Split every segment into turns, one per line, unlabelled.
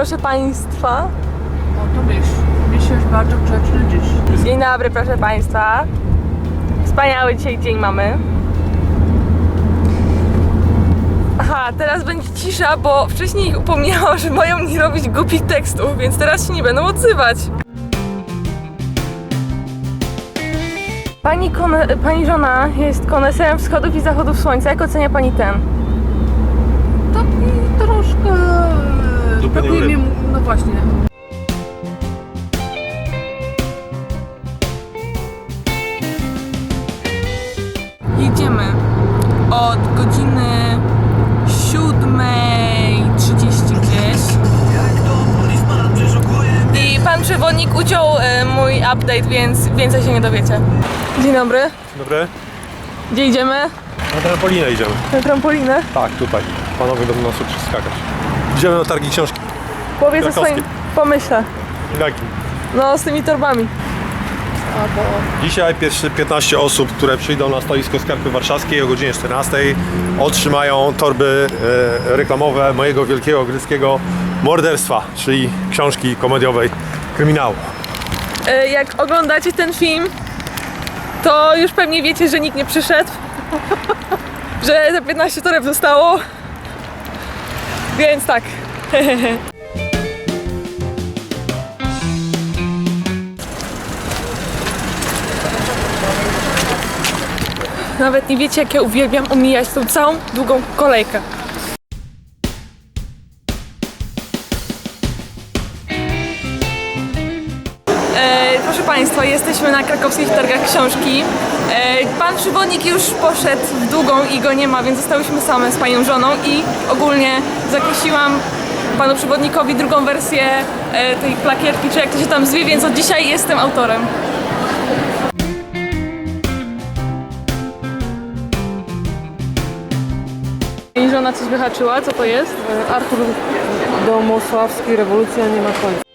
proszę Państwa.
O, to myśl. Myśl jest bardzo grzeczny dziś.
Dzień dobry, proszę Państwa. Wspaniały dzisiaj dzień mamy. Aha, teraz będzie cisza, bo wcześniej ich upomniałam, że mają nie robić głupich tekstów, więc teraz się nie będą odzywać. Pani, kone, pani żona jest koneserem wschodów i zachodów słońca. Jak ocenia Pani ten?
Właśnie.
Jedziemy od godziny 7.30 gdzieś. I pan przewodnik uciął e, mój update, więc więcej się nie dowiecie. Dzień dobry.
Dobry.
Gdzie idziemy?
Na trampolinę idziemy.
Na trampolinę.
Tak, tutaj. Panowie będą nas uczyć skakać. Idziemy na targi książki.
Powiedz o
Krakowskie.
swoim pomyśle.
Jakim?
No, z tymi torbami.
Dzisiaj pierwsze 15 osób, które przyjdą na stoisko Skarpy Warszawskiej o godzinie 14 otrzymają torby e, reklamowe mojego wielkiego greckiego morderstwa, czyli książki komediowej kryminału.
E, Jak oglądacie ten film, to już pewnie wiecie, że nikt nie przyszedł. że te 15 toreb zostało. Więc tak. Nawet nie wiecie, jak ja uwielbiam omijać tą całą długą kolejkę. E, proszę Państwa, jesteśmy na krakowskich targach książki. E, pan przewodnik już poszedł w długą i go nie ma, więc zostałyśmy same z panią żoną i ogólnie zakreśliłam panu przewodnikowi drugą wersję e, tej plakietki, czy jak to się tam zwie, więc od dzisiaj jestem autorem. Żona coś wyhaczyła, co to jest?
Artur Domosławski, rewolucja nie ma końca.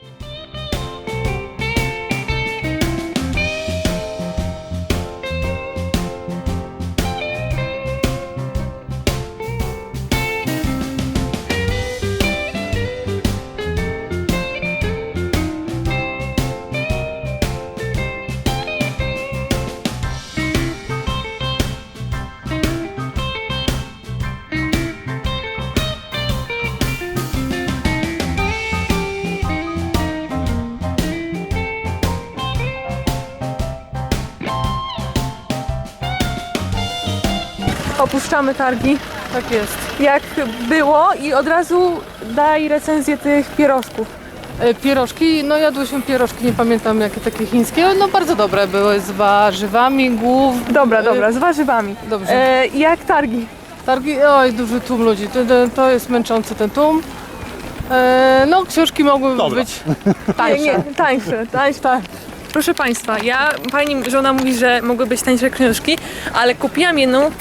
Opuszczamy targi.
Tak jest.
jak było i od razu daj recenzję tych pierożków.
E, Pierożki, no jadłyśmy pierożki, nie pamiętam jakie takie chińskie, no bardzo dobre były z warzywami, głów.
Dobra,
e,
dobra, z warzywami.
Dobrze.
E, jak targi?
Targi, oj, duży tłum ludzi, to, to, to jest męczący ten tłum. E, no, książki mogły
Dobra.
być
Nie,
tańsze.
nie, tańsze, tańsze. Proszę Państwa, ja, pani żona mówi, że mogły być tańsze książki, ale kupiłam jedną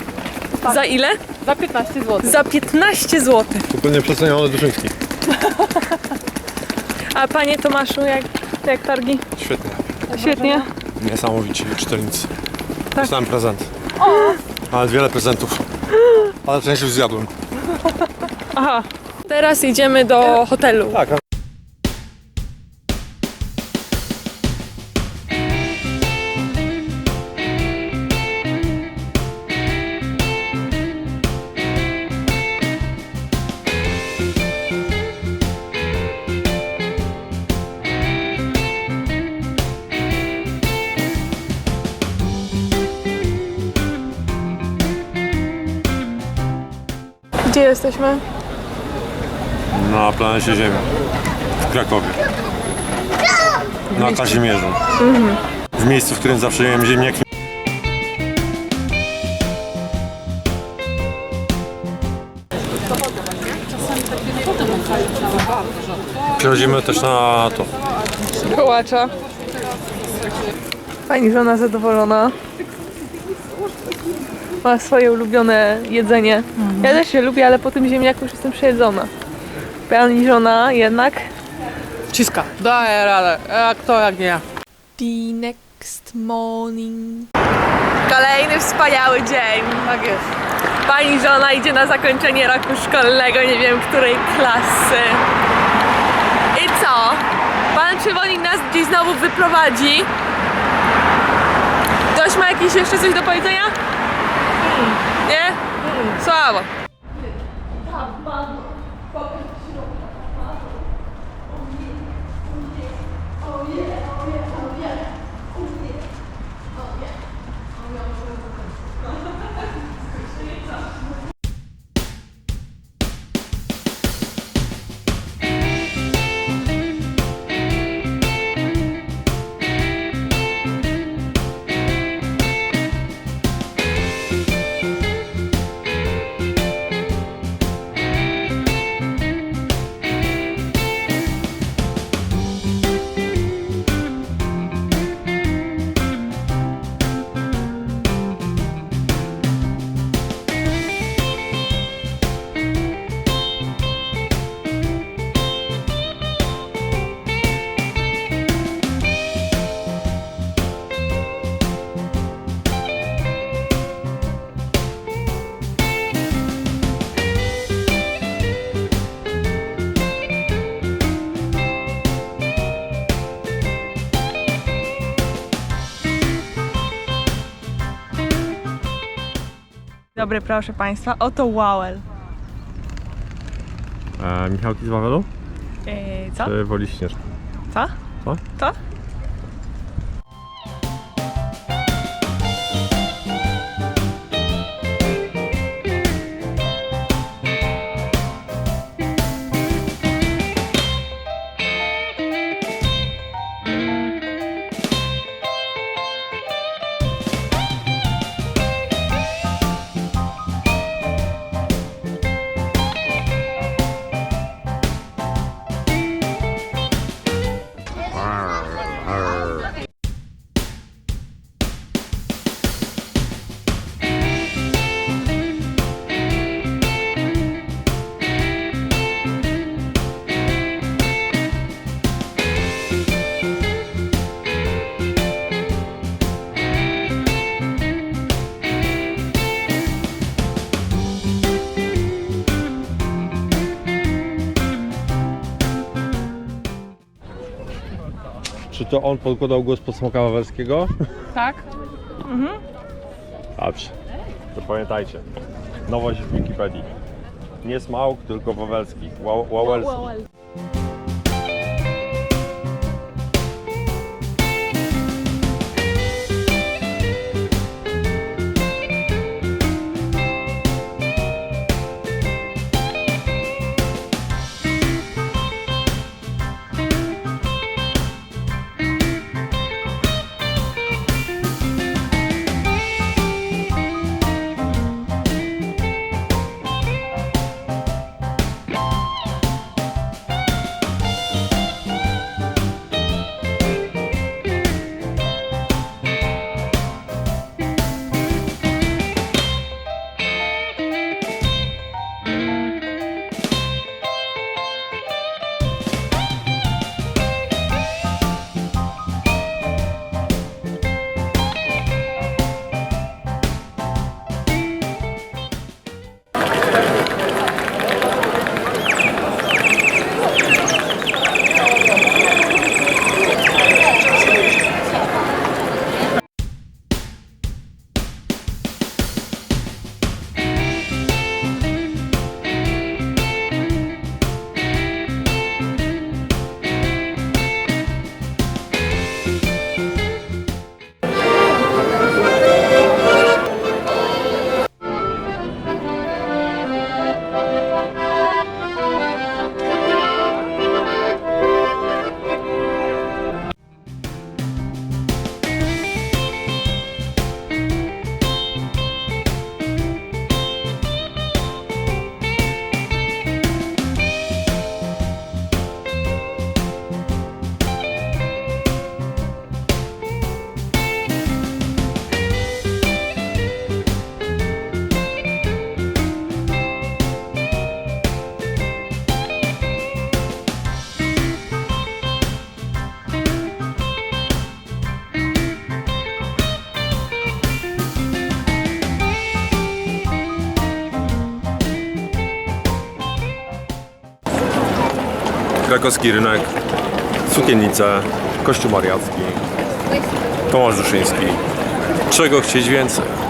za ile?
Za 15 zł.
Za 15 zł.
Zupełnie przecenione duszynki.
A Panie Tomaszu, jak, jak targi?
Świetnie.
Świetnie.
Niesamowicie, czytelnicy. Dostałem prezent. Nawet wiele prezentów. Ale część już zjadłem.
Aha. Teraz jedziemy do hotelu.
Tak,
Gdzie jesteśmy?
na planecie Ziemia. W Krakowie. Na Kazimierzu. W miejscu, w którym zawsze jem ziemniaki. Przechodzimy też na to.
Kołacza. Pani żona zadowolona. Ma swoje ulubione jedzenie. Ja też się lubię, ale po tym ziemniaku już jestem przejedzona. Pani żona jednak.
Ciska. Daję radę. Jak to, jak nie ja.
The next morning. Kolejny wspaniały dzień.
Tak jest.
Pani żona idzie na zakończenie roku szkolnego, nie wiem której klasy. przewodnik nas gdzieś znowu wyprowadzi. Ktoś ma jakieś jeszcze coś do powiedzenia? Nie? Słabo. Dobry, proszę Państwa, oto Wowel.
E, Michałki z Wawelu?
Eee, co?
Czy woli Śnieżki?
Co?
Co?
To?
Czy to on podkładał głos pod Smoka Wawelskiego?
Tak.
Dobrze. To pamiętajcie. Nowość w Wikipedii. Nie Smaug, tylko Wawelski. Łałelski.
Krakowski rynek
Sukiennice, Kościół Mariacki, Tomasz Duszyński. Czego chcieć więcej?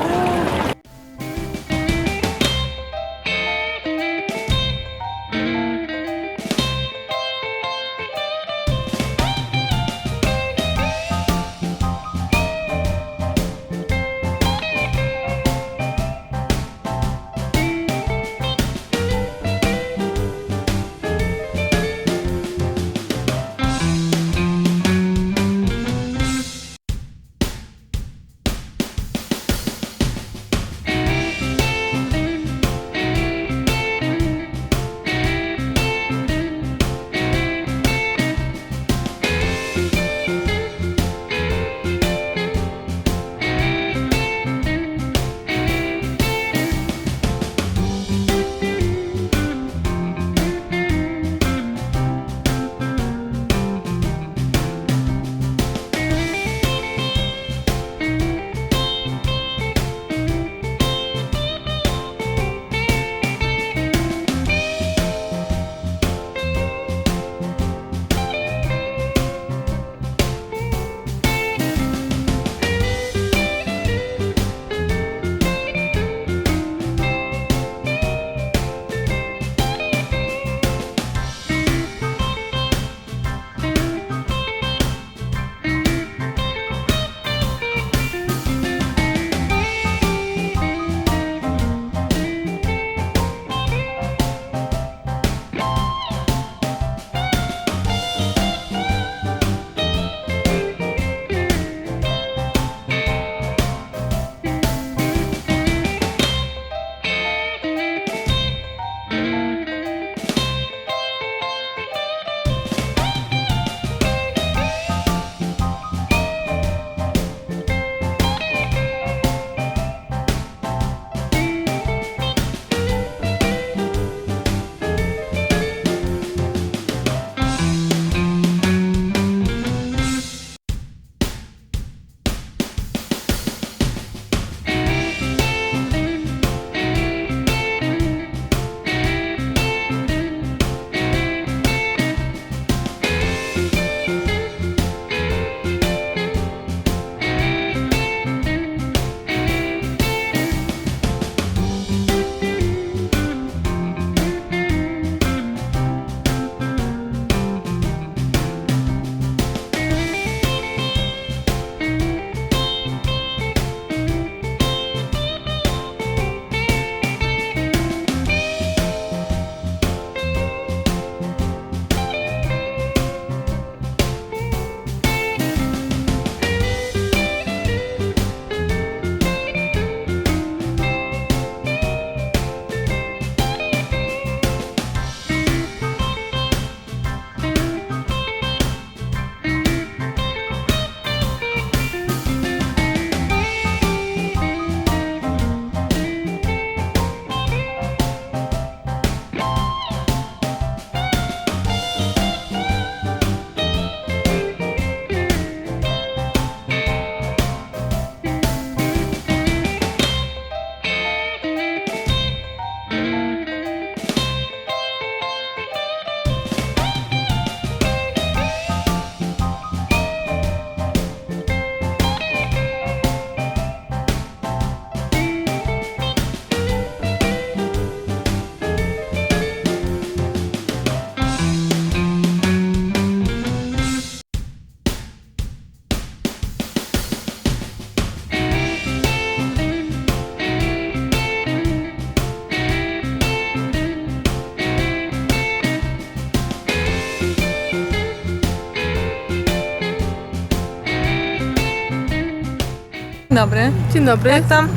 Dobry.
Dzień dobry.
Jak tam?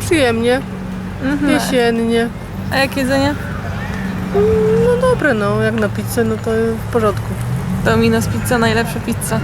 Przyjemnie. Jesiennie.
A jak jedzenie?
No dobre, no. Jak na pizzę, no to w porządku.
Domino's Pizza, najlepsza pizza.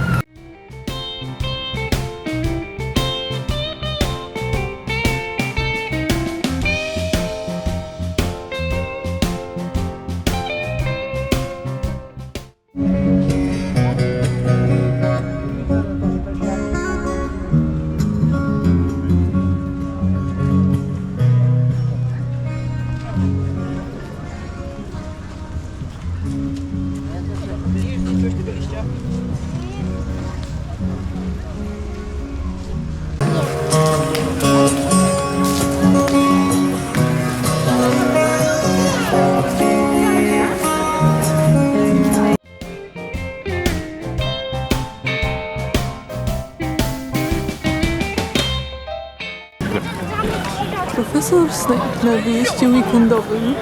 Snape na wyjeździe weekendowym.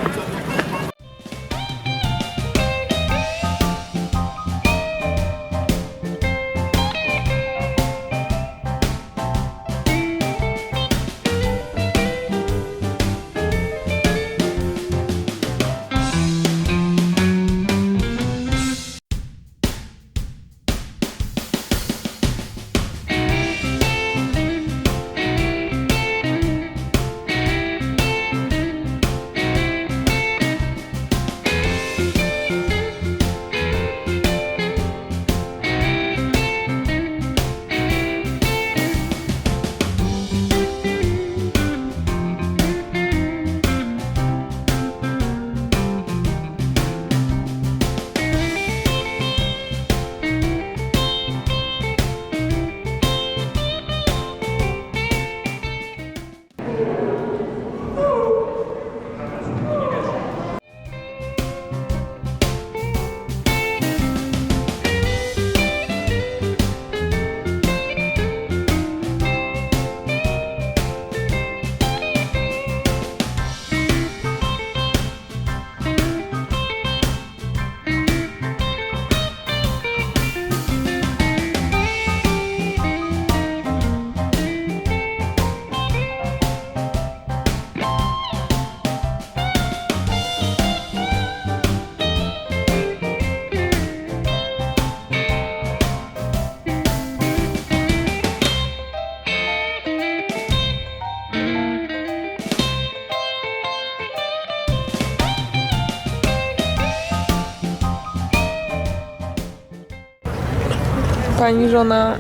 Pani żona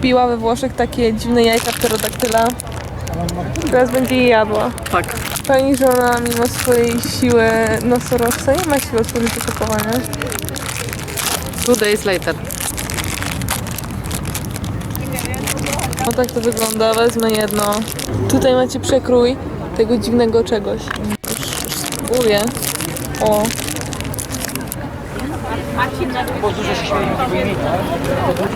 piła we Włoszech takie dziwne jajka pterodaktyla. Teraz będzie je jadła.
Tak.
Pani żona mimo swojej siły nosorożca nie ma siły odpowiedzi kupowania.
Two days later.
No tak to wygląda, wezmę jedno. Tutaj macie przekrój tego dziwnego czegoś. Już- już Spróbuję. O.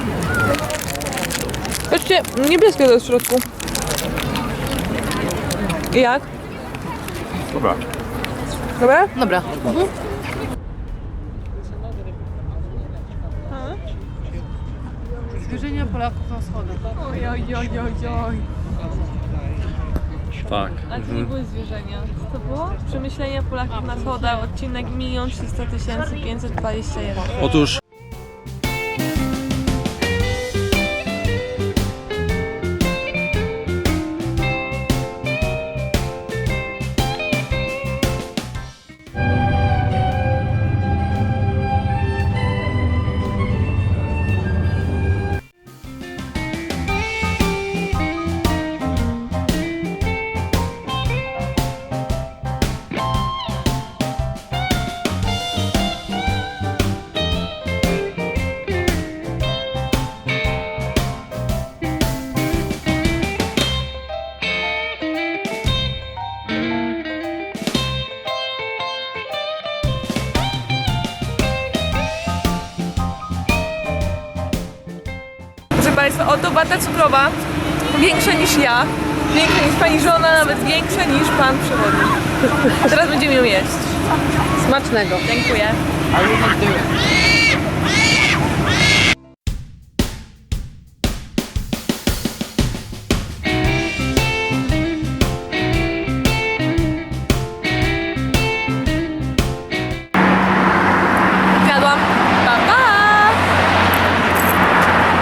Patrzcie, niebieskie to jest w środku. I Jak?
Dobra.
Dobra?
Dobra. Zwierzenia Polaków na schodach.
Oj, oj, oj, oj, oj.
Tak.
A to nie były zwierzenia. Co to było? Przemyślenia Polaków na schodach, odcinek 1 300 521.
Otóż
Państwa, oto bata cukrowa, większa niż ja, większa niż Pani żona, nawet większa niż Pan przewodnik. A teraz będziemy ją jeść.
Smacznego.
Dziękuję.